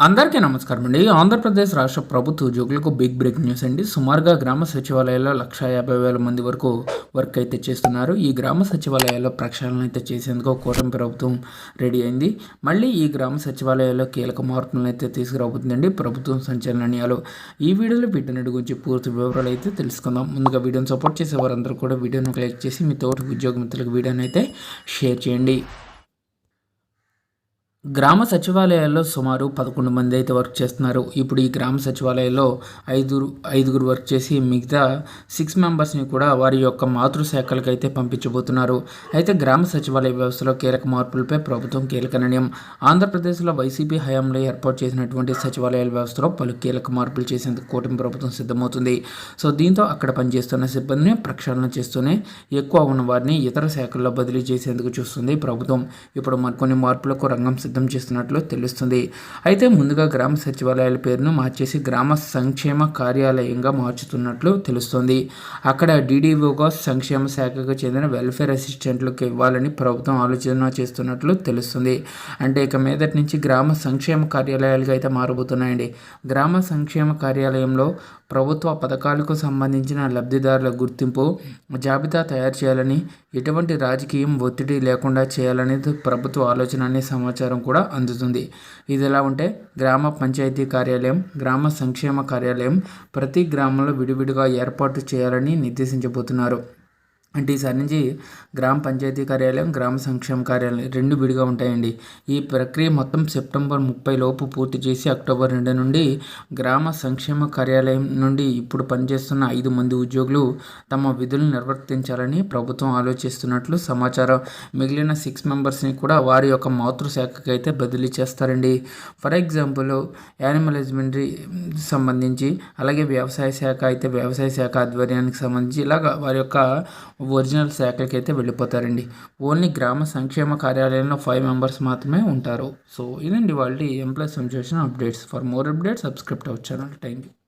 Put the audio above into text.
అందరికీ నమస్కారం అండి. ఆంధ్రప్రదేశ్ రాష్ట్ర ప్రభుత్వ ఉద్యోగులకు బిగ్ బ్రేక్ న్యూస్ అండి. సుమారుగా గ్రామ సచివాలయాల్లో లక్ష యాభై వేల మంది వరకు వర్క్ అయితే చేస్తున్నారు. ఈ గ్రామ సచివాలయాల్లో ప్రక్షాళన అయితే చేసేందుకు కూటమి ప్రభుత్వం రెడీ అయింది. మళ్ళీ ఈ గ్రామ సచివాలయాల్లో కీలక మార్పులను అయితే తీసుకురాబోతుందండి. ప్రభుత్వం సంచలనాలు ఈ వీడియోలో వీటన్నిటి గురించి పూర్తి వివరాలు అయితే తెలుసుకుందాం. ముందుగా వీడియోని సపోర్ట్ చేసే వారందరూ కూడా వీడియోను క్లిక్ చేసి మీ తోటి ఉద్యోగ మిత్రులకు వీడియోని అయితే షేర్ చేయండి. గ్రామ సచివాలయాల్లో సుమారు పదకొండు మంది అయితే వర్క్ చేస్తున్నారు. ఇప్పుడు ఈ గ్రామ సచివాలయాల్లో ఐదుగురు ఐదుగురు వర్క్ చేసి మిగతా సిక్స్ మెంబర్స్ని కూడా వారి యొక్క మాతృశాఖలకు అయితే పంపించబోతున్నారు. అయితే గ్రామ సచివాలయ వ్యవస్థలో కీలక మార్పులపై ప్రభుత్వం కీలక నిర్ణయం. ఆంధ్రప్రదేశ్లో వైసీపీ హయాంలో ఏర్పాటు చేసినటువంటి సచివాలయాల వ్యవస్థలో పలు కీలక మార్పులు చేసేందుకు కూటమి ప్రభుత్వం సిద్ధమవుతుంది. సో దీంతో అక్కడ పనిచేస్తున్న సిబ్బందిని ప్రక్షాళన చేస్తూనే ఎక్కువ ఉన్న వారిని ఇతర శాఖల్లో బదిలీ చేసేందుకు చూస్తుంది ప్రభుత్వం. ఇప్పుడు మరికొన్ని మార్పులకు రంగం సిద్ధం చేస్తున్నట్లు తెలుస్తుంది. అయితే ముందుగా గ్రామ సచివాలయాల పేరును మార్చేసి గ్రామ సంక్షేమ కార్యాలయంగా మార్చుతున్నట్లు తెలుస్తుంది. అక్కడ డీడీఓగా సంక్షేమ శాఖకు చెందిన వెల్ఫేర్ అసిస్టెంట్లకు ఇవ్వాలని ప్రభుత్వం ఆలోచన చేస్తున్నట్లు తెలుస్తుంది. అంటే ఇక మీదటి నుంచి గ్రామ సంక్షేమ కార్యాలయాలుగా అయితే మారబోతున్నాయండి. గ్రామ సంక్షేమ కార్యాలయంలో ప్రభుత్వ పథకాలకు సంబంధించిన లబ్ధిదారుల గుర్తింపు జాబితా తయారు చేయాలని ఎటువంటి రాజకీయం ఒత్తిడి లేకుండా చేయాలనేది ప్రభుత్వ ఆలోచన అనే సమాచారం కూడా అందుతుంది. ఇది ఎలా ఉంటే గ్రామ పంచాయతీ కార్యాలయం గ్రామ సంక్షేమ కార్యాలయం ప్రతి గ్రామంలో విడివిడిగా ఏర్పాటు చేయాలని నిర్దేశించబోతున్నారు. అంటే ఈసారి నుంచి గ్రామ పంచాయతీ కార్యాలయం గ్రామ సంక్షేమ కార్యాలయం రెండు విడిగా ఉంటాయండి. ఈ ప్రక్రియ మొత్తం సెప్టెంబర్ ముప్పై లోపు పూర్తి చేసి అక్టోబర్ రెండు నుండి గ్రామ సంక్షేమ కార్యాలయం నుండి ఇప్పుడు పనిచేస్తున్న ఐదు మంది ఉద్యోగులు తమ విధులను నిర్వర్తించాలని ప్రభుత్వం ఆలోచిస్తున్నట్లు సమాచారం. మిగిలిన సిక్స్ మెంబర్స్ని కూడా వారి యొక్క మాతృశాఖకి అయితే బదిలీ చేస్తారండి. ఫర్ ఎగ్జాంపుల్ యానిమల్ హస్బెండరీ సంబంధించి అలాగే వ్యవసాయ శాఖ అయితే వ్యవసాయ శాఖ ఆధ్వర్యానికి సంబంధించి ఇలాగ వారి యొక్క ఒరిజినల్ శాఖలకి అయితే వెళ్ళిపోతారండి. ఓన్లీ గ్రామ సంక్షేమ కార్యాలయంలో ఫైవ్ మెంబర్స్ మాత్రమే ఉంటారు. సో ఇదండి వాళ్ళు employees sanction updates. For more updates subscribe our channel thank you